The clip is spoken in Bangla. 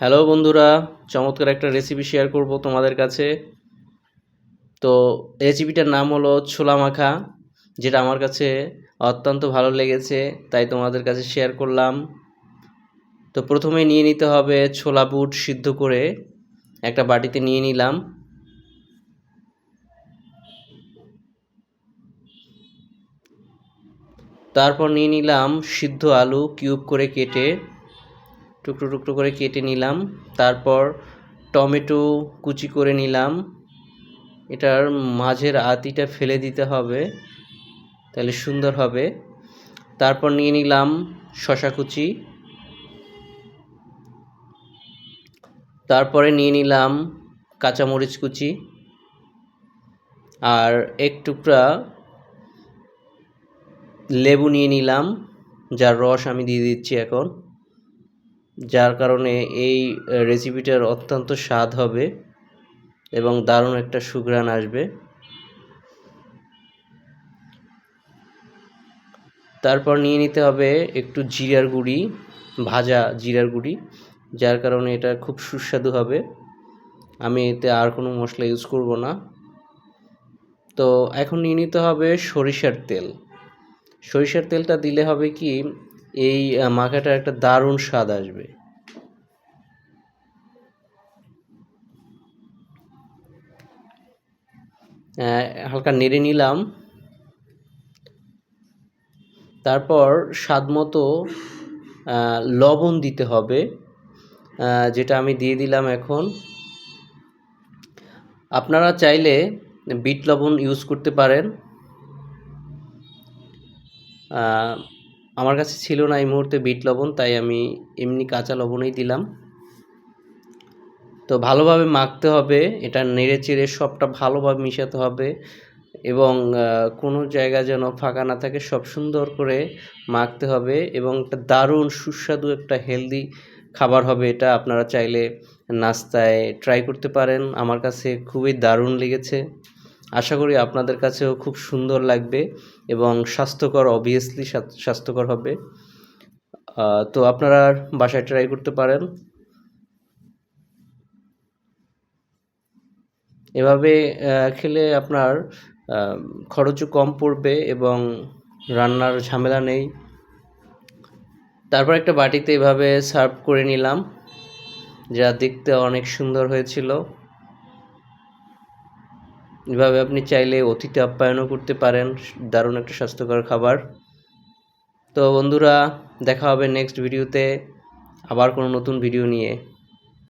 হ্যালো বন্ধুরা, চমৎকার একটা রেসিপি শেয়ার করব তোমাদের কাছে। তো রেসিপিটার নাম হলো ছোলা মাখা, যেটা আমার কাছে অত্যন্ত ভালো লেগেছে, তাই তোমাদের কাছে শেয়ার করলাম। তো প্রথমে নিয়ে নিতে হবে ছোলা বুট সিদ্ধ করে, একটা বাটিতে নিয়ে নিলাম। তারপর নিয়ে নিলাম সিদ্ধ আলু কিউব করে কেটে টুকরো টুকরো করে কেটে নিলাম। তারপর টমেটো কুচি করে নিলাম। এটার মাঝের আতিটা ফেলে দিতে হবে, তাহলে সুন্দর হবে। তারপর নিয়ে নিলাম শশা কুচি। তারপরে নিয়ে নিলাম কাঁচামরিচ কুচি। আর এক টুকরা লেবু নিয়ে নিলাম, যার রস আমি দিয়ে দিচ্ছি এখন। যার কারণে এই রেসিপিটার অত্যন্ত স্বাদ হবে এবং দারুণ একটা সুঘ্রাণ আসবে। তারপর নিয়ে নিতে হবে একটু জিরার গুঁড়ি, ভাজা জিরার গুঁড়ি, যার কারণে এটা খুব সুস্বাদু হবে। আমি এতে আর কোনো মশলা ইউজ করব না। তো এখন নিয়ে নিতে হবে সরিষার তেল। সরিষার তেলটা দিলে হবে কি এই মাখাটা একটা দারুণ স্বাদ আসবে। হালকা নেড়ে নিলাম। তারপর স্বাদ মতো লবণ দিতে হবে যেটা আমি দিয়ে দিলাম এখন। আপনারা চাইলে বিট লবণ ইউজ করতে পারেন। আমার কাছে ছিল না এই মুহূর্তে বিট লবণ, তাই আমি এমনি কাঁচা লবণই দিলাম। তো ভালোভাবে মাখতে হবে, এটা নেড়ে চেড়ে সবটা ভালোভাবে মিশাতে হবে এবং কোনো জায়গা যেন ফাঁকা না থাকে, সব সুন্দর করে মাখতে হবে এবং একটা দারুণ সুস্বাদু একটা হেলদি খাবার হবে এটা। আপনারা চাইলে নাস্তায় ট্রাই করতে পারেন, আমার কাছে খুবই দারুণ লেগেছে। আশা করি আপনাদের কাছেও খুব সুন্দর লাগবে এবং স্বাস্থ্যকর অবভিয়াসলি স্বাস্থ্যকর হবে। তো আপনারা বাসায় ট্রাই করতে পারেন। এভাবে খেলে আপনার খরচও কম পড়বে এবং রান্নার ঝামেলা নেই। তারপর একটা বাটিতে এভাবে সার্ভ করে নিলাম। যা দেখতে অনেক সুন্দর হয়েছিল। এভাবে আপনি চাইলে অতিথি আপ্যায়নও করতে পারেন, দারুণ একটা স্বাস্থ্যকর খাবার। তো বন্ধুরা, দেখা হবে নেক্সট ভিডিওতে আবার কোনো নতুন ভিডিও নিয়ে।